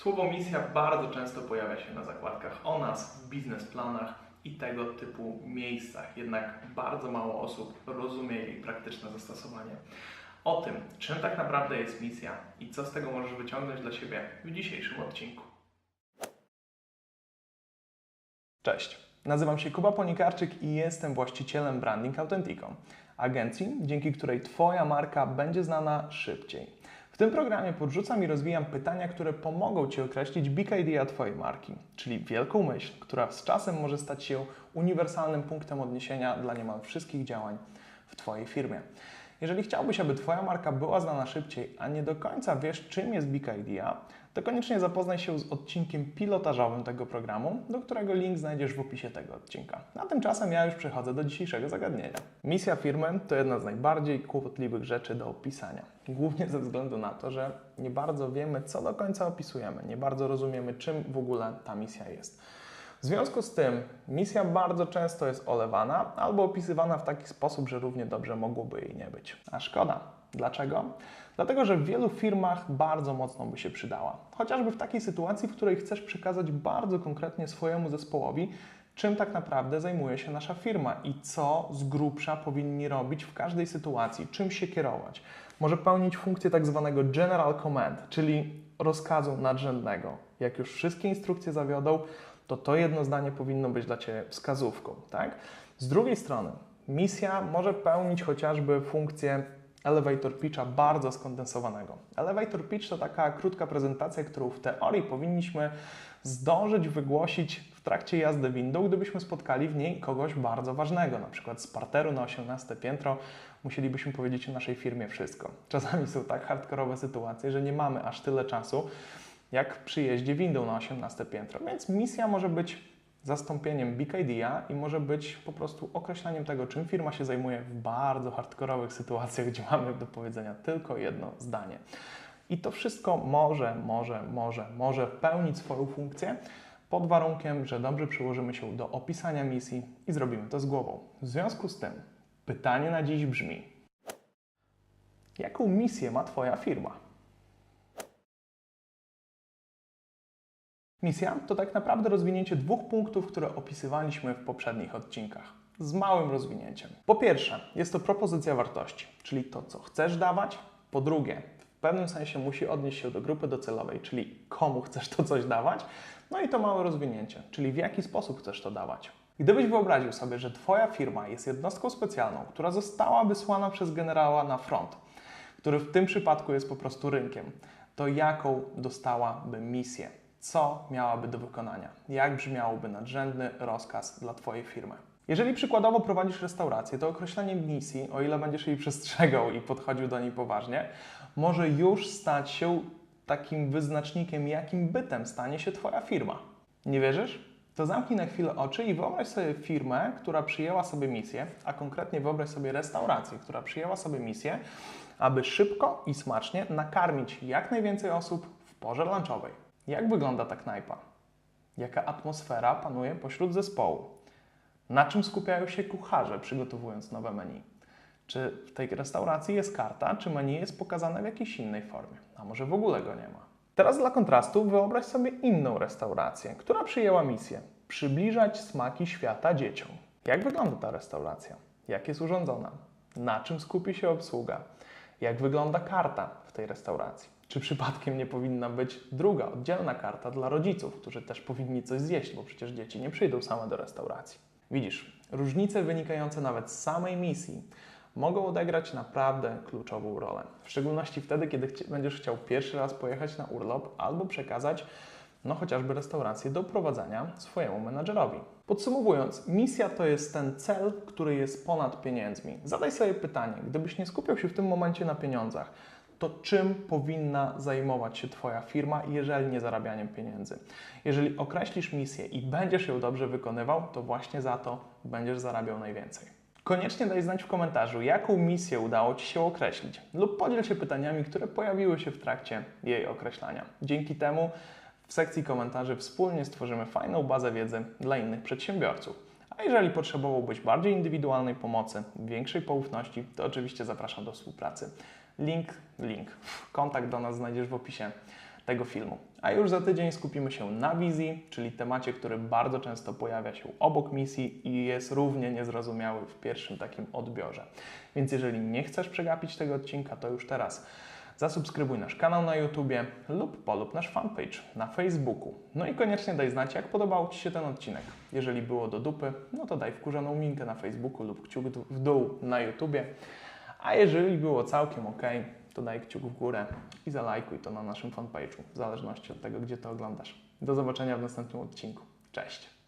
Słowo misja bardzo często pojawia się na zakładkach o nas, w biznesplanach i tego typu miejscach, jednak bardzo mało osób rozumie jej praktyczne zastosowanie. O tym, czym tak naprawdę jest misja i co z tego możesz wyciągnąć dla siebie w dzisiejszym odcinku. Cześć, nazywam się Kuba Ponikarczyk i jestem właścicielem Branding Authentico, agencji, dzięki której Twoja marka będzie znana szybciej. W tym programie podrzucam i rozwijam pytania, które pomogą Ci określić big idea Twojej marki, czyli wielką myśl, która z czasem może stać się uniwersalnym punktem odniesienia dla niemal wszystkich działań w Twojej firmie. Jeżeli chciałbyś, aby Twoja marka była znana szybciej, a nie do końca wiesz, czym jest Big Idea, to koniecznie zapoznaj się z odcinkiem pilotażowym tego programu, do którego link znajdziesz w opisie tego odcinka. A tymczasem ja już przechodzę do dzisiejszego zagadnienia. Misja firmy to jedna z najbardziej kłopotliwych rzeczy do opisania. Głównie ze względu na to, że nie bardzo wiemy, co do końca opisujemy, nie bardzo rozumiemy, czym w ogóle ta misja jest. W związku z tym misja bardzo często jest olewana albo opisywana w taki sposób, że równie dobrze mogłoby jej nie być. A szkoda. Dlaczego? Dlatego, że w wielu firmach bardzo mocno by się przydała. Chociażby w takiej sytuacji, w której chcesz przekazać bardzo konkretnie swojemu zespołowi, czym tak naprawdę zajmuje się nasza firma i co z grubsza powinni robić w każdej sytuacji, czym się kierować. Może pełnić funkcję tak zwanego general command, czyli rozkazu nadrzędnego. Jak już wszystkie instrukcje zawiodą, to to jedno zdanie powinno być dla Ciebie wskazówką. Tak? Z drugiej strony, misja może pełnić chociażby funkcję elevator pitcha bardzo skondensowanego. Elevator pitch to taka krótka prezentacja, którą w teorii powinniśmy zdążyć wygłosić w trakcie jazdy windą, gdybyśmy spotkali w niej kogoś bardzo ważnego, na przykład z parteru na 18 piętro, musielibyśmy powiedzieć o naszej firmie wszystko. Czasami są tak hardkorowe sytuacje, że nie mamy aż tyle czasu, jak przy jeździe windą na 18 piętro. Więc misja może być zastąpieniem Big Idea i może być po prostu określeniem tego, czym firma się zajmuje w bardzo hardkorowych sytuacjach, gdzie mamy do powiedzenia tylko jedno zdanie. I to wszystko może, może, może, może pełnić swoją funkcję pod warunkiem, że dobrze przyłożymy się do opisania misji i zrobimy to z głową. W związku z tym pytanie na dziś brzmi: jaką misję ma Twoja firma? Misja to tak naprawdę rozwinięcie dwóch punktów, które opisywaliśmy w poprzednich odcinkach. Z małym rozwinięciem. Po pierwsze, jest to propozycja wartości, czyli to, co chcesz dawać. Po drugie, w pewnym sensie musi odnieść się do grupy docelowej, czyli komu chcesz to coś dawać. No i to małe rozwinięcie, czyli w jaki sposób chcesz to dawać. Gdybyś wyobraził sobie, że Twoja firma jest jednostką specjalną, która została wysłana przez generała na front, który w tym przypadku jest po prostu rynkiem, to jaką dostałaby misję? Co miałaby do wykonania, jak brzmiałby nadrzędny rozkaz dla Twojej firmy. Jeżeli przykładowo prowadzisz restaurację, to określenie misji, o ile będziesz jej przestrzegał i podchodził do niej poważnie, może już stać się takim wyznacznikiem, jakim bytem stanie się Twoja firma. Nie wierzysz? To zamknij na chwilę oczy i wyobraź sobie firmę, która przyjęła sobie misję, a konkretnie wyobraź sobie restaurację, która przyjęła sobie misję, aby szybko i smacznie nakarmić jak najwięcej osób w porze lunchowej. Jak wygląda ta knajpa? Jaka atmosfera panuje pośród zespołu? Na czym skupiają się kucharze, przygotowując nowe menu? Czy w tej restauracji jest karta, czy menu jest pokazane w jakiejś innej formie? A może w ogóle go nie ma? Teraz dla kontrastu wyobraź sobie inną restaurację, która przyjęła misję przybliżać smaki świata dzieciom. Jak wygląda ta restauracja? Jak jest urządzona? Na czym skupi się obsługa? Jak wygląda karta w tej restauracji? Czy przypadkiem nie powinna być druga, oddzielna karta dla rodziców, którzy też powinni coś zjeść, bo przecież dzieci nie przyjdą same do restauracji? Widzisz, różnice wynikające nawet z samej misji mogą odegrać naprawdę kluczową rolę. W szczególności wtedy, kiedy będziesz chciał pierwszy raz pojechać na urlop albo przekazać no chociażby restaurację do prowadzenia swojemu menadżerowi. Podsumowując, misja to jest ten cel, który jest ponad pieniędzmi. Zadaj sobie pytanie, gdybyś nie skupiał się w tym momencie na pieniądzach, to czym powinna zajmować się Twoja firma, jeżeli nie zarabianiem pieniędzy. Jeżeli określisz misję i będziesz ją dobrze wykonywał, to właśnie za to będziesz zarabiał najwięcej. Koniecznie daj znać w komentarzu, jaką misję udało Ci się określić, lub podziel się pytaniami, które pojawiły się w trakcie jej określania. Dzięki temu w sekcji komentarzy wspólnie stworzymy fajną bazę wiedzy dla innych przedsiębiorców. A jeżeli potrzebowałbyś bardziej indywidualnej pomocy, większej poufności, to oczywiście zapraszam do współpracy. Link, link, kontakt do nas znajdziesz w opisie tego filmu. A już za tydzień skupimy się na wizji, czyli temacie, który bardzo często pojawia się obok misji i jest równie niezrozumiały w pierwszym takim odbiorze. Więc jeżeli nie chcesz przegapić tego odcinka, to już teraz zasubskrybuj nasz kanał na YouTubie lub polub nasz fanpage na Facebooku. No i koniecznie daj znać, jak podobał Ci się ten odcinek. Jeżeli było do dupy, no to daj wkurzoną minkę na Facebooku lub kciuk w dół na YouTubie. A jeżeli było całkiem ok, to daj kciuk w górę i zalajkuj to na naszym fanpage'u, w zależności od tego, gdzie to oglądasz. Do zobaczenia w następnym odcinku. Cześć!